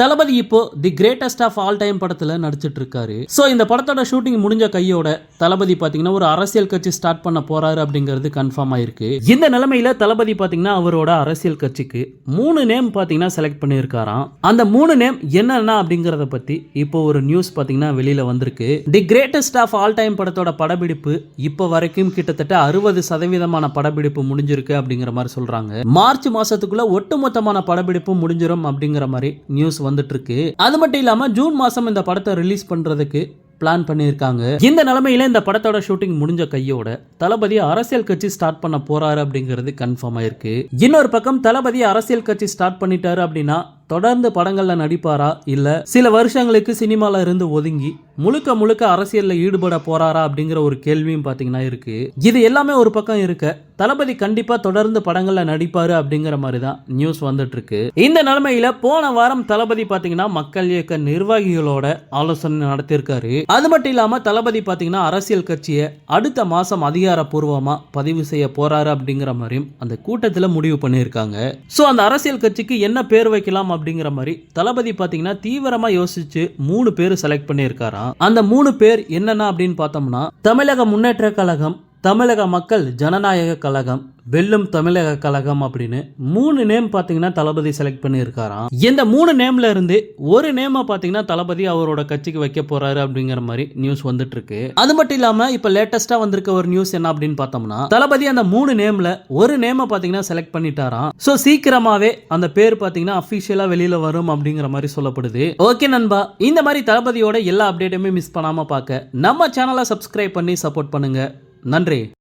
தளபதி இப்போ the greatest of all time படத்தில் நடிச்சிட்டு இருக்காரு ஸோ இந்த படத்தோட ஷூட்டிங் முடிஞ்ச கையோட தளபதி பார்த்தீங்கன்னா ஒரு அரசியல் கட்சி ஸ்டார்ட் பண்ண போறாரு அப்படிங்கிறது கன்ஃபார்ம் ஆயிருக்கு. இந்த நிலைமையில தளபதி பார்த்தீங்கன்னா அவரோட அரசியல் கட்சிக்கு மூணு நேம் பார்த்தீங்கன்னா செலக்ட் பண்ணியிருக்காராம். அந்த மூணு நேம் என்னென்ன அப்படிங்கிறத பத்தி இப்போ ஒரு நியூஸ் பார்த்தீங்கன்னா வெளியில வந்திருக்கு. The greatest of all time படத்தோட படப்பிடிப்பு இப்போ வரைக்கும் கிட்டத்தட்ட அறுபது சதவீதமான படப்பிடிப்பு முடிஞ்சிருக்கு அப்படிங்கிற மாதிரி சொல்றாங்க. மார்ச் மாசத்துக்குள்ள ஒட்டுமொத்தமான படப்பிடிப்பு முடிஞ்சிடும் அப்படிங்கிற மாதிரி நியூஸ் வந்துட்டு இருக்கு அது மட்டும் இல்லாம ஜூன் மாசம் இந்த படத்தை ரிலீஸ் பண்றதுக்கு பிளான் பண்ணியிருக்காங்க. இந்த நிலமையில இந்த படத்தோட ஷூட்டிங் முடிஞ்ச கையோட தளபதி அரசியல் கட்சி ஸ்டார்ட் பண்ண போறாரு அப்படிங்கிறது கன்ஃபார்ம் ஆயிருக்கு. இன்னொரு பக்கம் தளபதி அரசியல் கட்சி ஸ்டார்ட் பண்ணிட்டாரு அப்படின்னா தொடர்ந்து படங்கள்ல நடிப்பாரா? இல்ல சில வருஷங்களுக்கு சினிமால இருந்து ஒதுங்கி முழுக்க முழுக்க அரசியல்ல ஈடுபட போறாரா அப்படிங்கிற ஒரு கேள்வியும் பாத்தீங்கன்னா இருக்கு. இது எல்லாமே ஒரு பக்கம் இருக்க தளபதி கண்டிப்பா தொடர்ந்து படங்களில் நடிப்பாரு அப்படிங்கிற மாதிரி தான் நியூஸ் வந்துட்டு இருக்கு இந்த நிலைமையில போன வாரம் தளபதி பாத்தீங்கன்னா மக்கள் இயக்க நிர்வாகிகளோட ஆலோசனை நடத்தியிருக்காரு. அது மட்டும் இல்லாம தளபதி பாத்தீங்கன்னா அரசியல் கட்சியை அடுத்த மாசம் அதிகாரப்பூர்வமா பதிவு செய்ய போறாரு அப்படிங்கிற மாதிரியும் அந்த கூட்டத்தில் முடிவு பண்ணியிருக்காங்க. ஸோ அந்த அரசியல் கட்சிக்கு என்ன பேர் வைக்கலாம் அப்படிங்கிற மாதிரி தளபதி பாத்தீங்கன்னா தீவிரமா யோசிச்சு மூணு பேர் செலக்ட் பண்ணியிருக்காராம். அந்த மூணு பேர் என்னென்ன அப்படின்னு பார்த்தோம்னா தமிழக முன்னேற்ற கழகம் தமிழக மக்கள் ஜனநாயக கழகம் வெல்லும் தமிழக கழகம் அப்படின்னு மூணு நேம் பார்த்தீங்கன்னா தளபதி செலக்ட் பண்ணியிருக்காராம். இந்த மூணு நேம்ல இருந்து ஒரு நேமை பார்த்தீங்கன்னா தளபதி அவரோட கட்சிக்கு வைக்க போறாரு அப்படிங்கிற மாதிரி நியூஸ் வந்துட்டு இருக்கு அது மட்டும் இல்லாம இப்ப லேட்டஸ்டா வந்திருக்க ஒரு நியூஸ் என்ன அப்படின்னு பார்த்தோம்னா தளபதி அந்த மூணு நேம்ல ஒரு நேமை பார்த்தீங்கன்னா செலக்ட் பண்ணிட்டாராம். ஸோ சீக்கிரமாவே அந்த பேர் பார்த்தீங்கன்னா அஃபிஷியலா வெளியில வரும் அப்படிங்கிற மாதிரி சொல்லப்படுது. ஓகே நண்பா இந்த மாதிரி தளபதியோட எல்லா அப்டேட்டுமே மிஸ் பண்ணாம பார்க்க நம்ம சேனலை சப்ஸ்கிரைப் பண்ணி சப்போர்ட் பண்ணுங்க. நன்றி.